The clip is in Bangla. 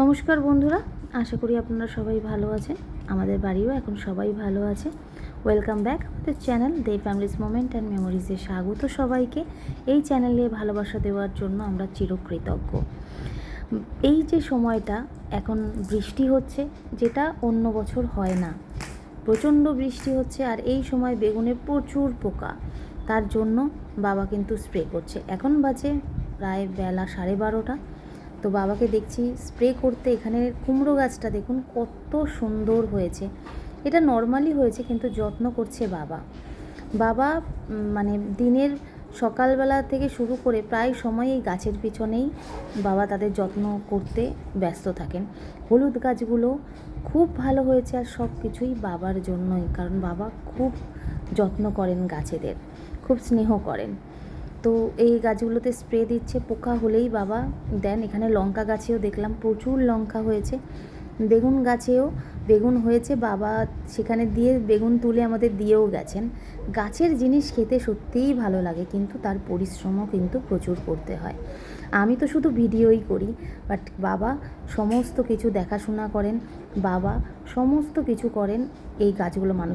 নমস্কার বন্ধুরা, আশা করি আপনারা সবাই ভালো আছেন। আমাদের বাড়িও এখন সবাই ভালো আছে। ওয়েলকাম ব্যাক আমাদের channel the families moment and মেমোরিজে স্বাগত সবাইকে। এই চ্যানেলে ভালোবাসা দেওয়ার জন্য আমরা চিরকৃতজ্ঞ। এই যে সময়টা, এখন বৃষ্টি হচ্ছে, যেটা অন্য বছর হয় না। প্রচণ্ড বৃষ্টি হচ্ছে আর এই সময় বেগুনে প্রচুর পোকা। তার জন্য বাবা কিন্তু স্প্রে করছে। এখন বাজে প্রায় বেলা সাড়ে বারোটা। তো বাবাকে দেখছি স্প্রে করতে এখানে কুমড়ো গাছটা দেখুন কত সুন্দর হয়েছে। এটা নর্মালি হয়েছে কিন্তু যত্ন করছে বাবা। বাবা মানে দিনের সকালবেলা থেকে শুরু করে প্রায় সময় এই গাছের পিছনেই বাবা তাদের যত্ন করতে ব্যস্ত থাকেন। হলুদ গাছগুলো খুব ভালো হয়েছে আর সব কিছুই বাবার জন্যই, কারণ বাবা খুব যত্ন করেন গাছেদের, খুব স্নেহ করেন। তো এই গাছগুলোতে স্প্রে দিচ্ছে, পোকা হলেই বাবা। দেন এখানে লঙ্কা গাছেও দেখলাম, প্রচুর লঙ্কা হয়েছে। বেগুন গাছেও, বেগুন হয়েছে, বাবা সেখানে দিয়ে বেগুন তুলে আমাদের দিয়েও গেছেন। গাছের জিনিস খেতে সত্যিই ভালো লাগে, কিন্তু তার পরিশ্রমও কিন্তু প্রচুর করতে হয়। আমি তো শুধু ভিডিওই করি বাট বাবা সমস্ত কিছু দেখাশোনা করেন, বাবা সমস্ত কিছু করেন, এই গাছগুলো মানুষ